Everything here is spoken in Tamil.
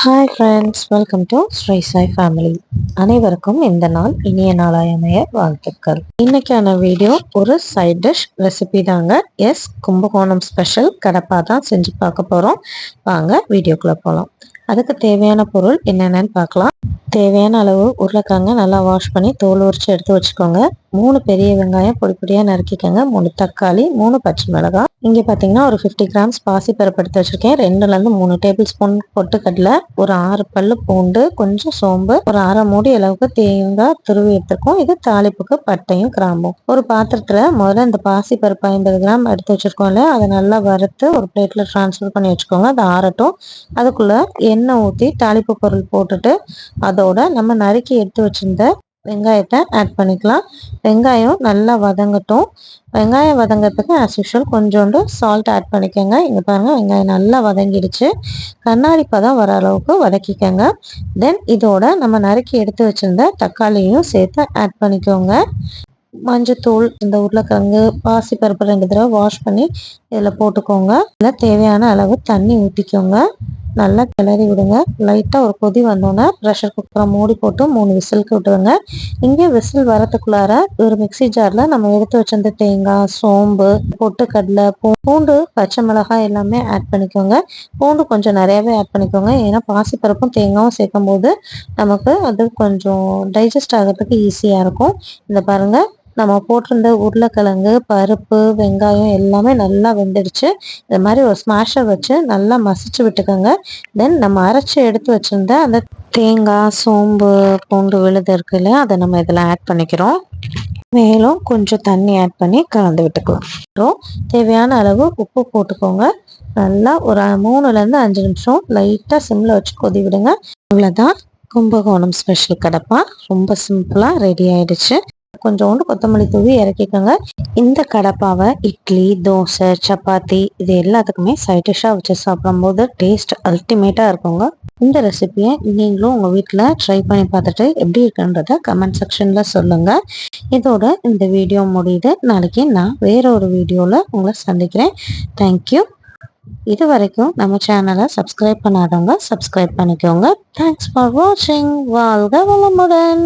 Hi friends welcome to Sri Sai family அனைவருக்கும் இந்த நாள் இனிய நாளாயமைய வாழ்த்துக்கள். இன்னைக்கான வீடியோ ஒரு சைட் டிஷ் ரெசிபி தாங்க. எஸ் கும்பகோணம் ஸ்பெஷல் கடப்பா தான் செஞ்சு பார்க்க போகிறோம் வாங்க வீடியோக்குள்ளே போகலாம் அதுக்கு தேவையான பொருள் என்னென்னு பார்க்கலாம். தேவையான அளவு உருளைக்காங்க நல்லா வாஷ் பண்ணி தோல் உரிச்சு எடுத்து வச்சுக்கோங்க. மூணு பெரிய வெங்காயம் பொடி பொடியாக நறுக்கிக்கோங்க. மூணு தக்காளி மூணு பச்சை மிளகாய் இங்கே பார்த்தீங்கன்னா ஒரு ஃபிஃப்டி கிராம்ஸ் பாசி பருப்பு எடுத்து வச்சுருக்கேன். ரெண்டுலேருந்து மூணு டேபிள் ஸ்பூன் பொட்டுக்கடலை ஒரு ஆறு பல்லு பூண்டு கொஞ்சம் சோம்பு ஒரு அரை மூடி அளவுக்கு தேங்காய் துருவி எடுத்துருக்கோம். இது தாளிப்புக்கு பட்டையும் கிராம்பும். ஒரு பாத்திரத்தில் முதல்ல இந்த பாசி பருப்பு ஐம்பது கிராம் எடுத்து வச்சுருக்கோம்ல அதை நல்லா வறுத்து ஒரு பிளேட்டில் ட்ரான்ஸ்ஃபர் பண்ணி வச்சுக்கோங்க. அது ஆறட்டும். அதுக்குள்ளே எண்ணெய் ஊற்றி தாளிப்பு பொருள் போட்டுட்டு அதோட நம்ம நறுக்கி எடுத்து வச்சிருந்த வெங்காயத்தை ஆட் பண்ணிக்கலாம். வெங்காயம் நல்லா வதங்கட்டும். வெங்காயம் வதங்கிறதுக்கு ஆஸ் யூஷுவல் கொஞ்சோண்டு சால்ட் ஆட் பண்ணிக்கோங்க. இங்கே பாருங்கள் வெங்காயம் நல்லா வதங்கிடுச்சு. கண்ணாடி பதம் வர அளவுக்கு வதக்கிக்கோங்க. தென் இதோட நம்ம நறுக்கி எடுத்து வச்சுருந்த தக்காளியும் சேர்த்து ஆட் பண்ணிக்கோங்க. மஞ்சத்தூள் இந்த உருளைக்கிழங்கு பாசி பருப்பு ரெண்டு தடவை வாஷ் பண்ணி இதில் போட்டுக்கோங்க. இதில் தேவையான அளவு தண்ணி ஊற்றிக்கோங்க நல்லா கிளறி விடுங்க. லைட்டாக ஒரு கொதி வந்தோன்னே ப்ரெஷர் குக்கரை மூடி போட்டு மூணு விசிலுக்கு விட்டுருங்க. இங்கே விசில் வரத்துக்குள்ளார ஒரு மிக்சி ஜாரில் நம்ம எடுத்து வச்சிருந்த தேங்காய் சோம்பு பொட்டுக்கடலை பூண்டு பச்சை மிளகாய் எல்லாமே ஆட் பண்ணிக்கோங்க. பூண்டு கொஞ்சம் நிறையாவே ஆட் பண்ணிக்கோங்க. ஏன்னா பாசிப்பருப்பும் தேங்காயும் சேர்க்கும் போது நமக்கு அது கொஞ்சம் டைஜஸ்ட் ஆகிறதுக்கு ஈஸியாக இருக்கும். இந்த பாருங்கள் நம்ம போட்டிருந்த உருளைக்கிழங்கு பருப்பு வெங்காயம் எல்லாமே நல்லா வெந்துடுச்சு. இந்த மாதிரி ஒரு ஸ்மாஷை வச்சு நல்லா மசிச்சு விட்டுக்கோங்க. தென் நம்ம அரைச்சி எடுத்து வச்சுருந்த அந்த தேங்காய் சோம்பு பூண்டு விழுது இருக்கு இல்லையா அதை நம்ம இதில் ஆட் பண்ணிக்கிறோம். மேலும் கொஞ்சம் தண்ணி ஆட் பண்ணி கலந்து விட்டுக்கலாம். தேவையான அளவு உப்பு போட்டுக்கோங்க. நல்லா ஒரு மூணுலேருந்து அஞ்சு நிமிஷம் லைட்டாக சிம்மில் வச்சு கொதி விடுங்க. அவ்வளோதான் கும்பகோணம் ஸ்பெஷல் கடப்பா. ரொம்ப சிம்பிளாக ரெடி ஆயிடுச்சு. கொஞ்சோண்டு கொத்தமல்லி தூவி இறக்கிக்கோங்க. இந்த கடப்பாவை இட்லி தோசை சப்பாத்தி இது எல்லாத்துக்குமே சைட் டிஷ்ஷாக வச்சு சாப்பிடும்போது டேஸ்ட் அல்டிமேட்டாக இருக்குங்க. இந்த ரெசிபியை நீங்களும் உங்கள் வீட்டில் ட்ரை பண்ணி பார்த்துட்டு எப்படி இருக்குன்றத கமெண்ட் செக்ஷனில் சொல்லுங்கள் இதோட இந்த வீடியோ முடியுது. நாளைக்கு நான் வேற ஒரு வீடியோவில் உங்களை சந்திக்கிறேன். தேங்க்யூ இது வரைக்கும் நம்ம சேனலை சப்ஸ்கிரைப் பண்ணாதவங்க சப்ஸ்கிரைப் பண்ணிக்கோங்க. தேங்க்ஸ் ஃபார் வாட்சிங் வாழ்க வளமுடன்.